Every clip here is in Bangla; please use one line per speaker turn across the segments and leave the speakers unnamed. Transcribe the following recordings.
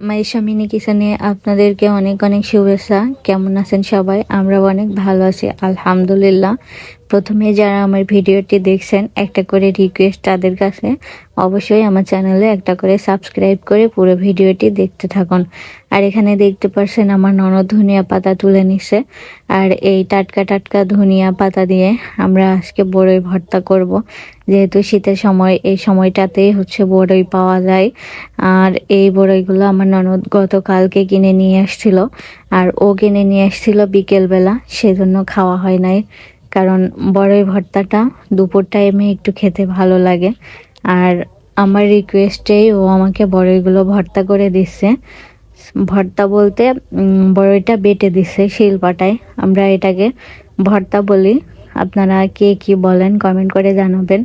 মাইশা মিনি কিচেনে আপনাদেরকে অনেক অনেক শুভেচ্ছা। কেমন আছেন সবাই? আমরা অনেক ভালো আছি, আলহামদুলিল্লাহ। প্রথমে যারা আমার ভিডিওটি দেখছেন, একটা করে রিকোয়েস্ট তাদের কাছে। অবশ্যই আমার চ্যানেলে একটা করে সাবস্ক্রাইব করে পুরো ভিডিওটি দেখতে থাকুন। আর এখানে দেখতে পারছেন আমার ননদ ধনিয়া পাতা তুলে নিচ্ছে আর এই টাটকা টাটকা ধনিয়া পাতা দিয়ে আমরা আজকে বড়ই ভর্তা করব। যেহেতু শীতের সময়, এই সময়টাতেই হচ্ছে বড়ই পাওয়া যায়। আর এই বড়ইগুলো আমার ননদ গতকালকে কিনে নিয়ে আসছিল। আর ও কিনে নিয়ে আসছিল বিকেলবেলা, সেজন্য খাওয়া হয় নাই। কারণ বড়ই ভর্তাটা, দুপুর টাইমে একটু খেতে ভালো লাগে। আর আমার রিকোয়েস্টেই ও আমাকে বড়ইগুলো ভর্তা করে দিচ্ছে। ভর্তা বলতে বড়ইটা বেটে দিচ্ছে শিলপাটায়। আমরা এটাকে ভর্তা বলি। আপনারা কে কি বলেন কমেন্ট করে জানাবেন।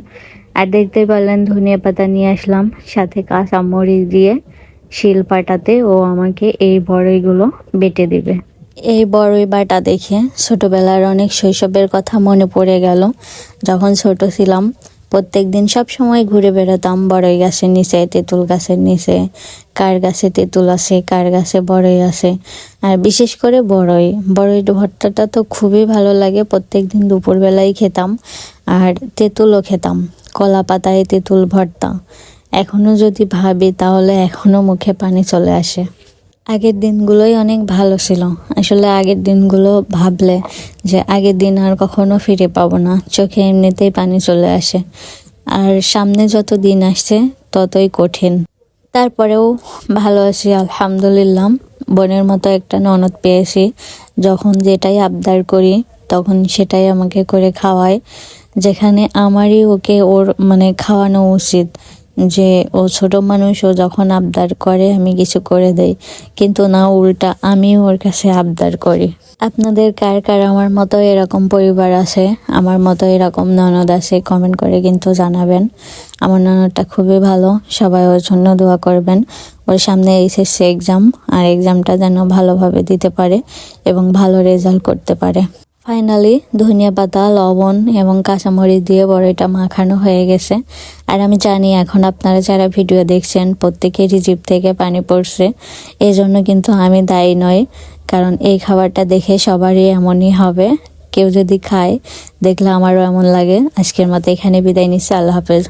আর দেখতে পারলেন ধনিয়া পাতা নিয়ে আসলাম, সাথে কাঁচা মরিচ দিয়ে শিলপাটাতে ও আমাকে এই বড়ইগুলো বেটে দিবে। এই বড়ই বাটা দেখে ছোটবেলার অনেক শৈশবের কথা মনে পড়ে গেল। যখন ছোট ছিলাম প্রত্যেক দিন সব সময় ঘুরে বেড়াতাম বড়ই গাছের নিচে, তেঁতুল গাছের নিচে, কার গাছে তেঁতুল আছে কার গাছে বড়ই আছে আর বিশেষ করে বড়ই বড়ই ভর্তাটা তো খুবই ভালো লাগে প্রত্যেক দিন দুপুরবেলায় খেতাম আর তেঁতুলও খেতাম, কলা পাতায় তেঁতুল ভর্তা। এখনও যদি ভাবি, তাহলে এখনও মুখে পানি চলে আসে। আগের দিনগুলোই অনেক ভালো ছিল। আসলে আগের দিনগুলো ভাবলে যে আগের দিন আর কখনো ফিরে পাবো না। চোখে এমনিতেই পানি চলে আসে। আর সামনে যত দিন আসছে, ততই কঠিন। তারপরেও ভালো আছি, আলহামদুলিল্লাহ। বোনের মতো একটা ননদ পেয়েছি। যখন যেটাই আবদার করি, তখন সেটাই আমাকে করে খাওয়ায়। যেখানে আমারই ওকে ওর মানে খাওয়ানো উচিত। যে ও ছোট মানুষ, ও যখন আবদার করে, আমি কিছু করে দেই। কিন্তু না, উল্টা আমি ওর কাছে আবদার করি। আপনাদের কার কার আমার মতো এরকম পরিবার আছে? আমার মতো এরকম ননদ আছে? কমেন্ট করে কিন্তু জানাবেন। আমার ননদটা খুবই ভালো। সবাই ওর জন্য দোয়া করবেন। ওর সামনে এইচএসসি এক্সাম আর এক্সামটা যেন ভালোভাবে দিতে পারে এবং ভালো রেজাল্ট করতে পারে। ফাইনালি ধনিয়া পাতা, লবণ এবং কাঁচামরিচ দিয়ে বড়িটা মাখানো হয়ে গেছে। আর আমি জানি এখন আপনারা যারা ভিডিও দেখছেন, প্রত্যেকেরই জিপ থেকে পানি পড়ছে। এই জন্য কিন্তু আমি দায়ী নই, কারণ এই খাবারটা দেখে সবারই এমনই হবে। কেউ যদি খায়, দেখলে আমারও এমন লাগে। আজকের মতো এখানে বিদায় নিচ্ছে। আল্লাহ হাফেজ।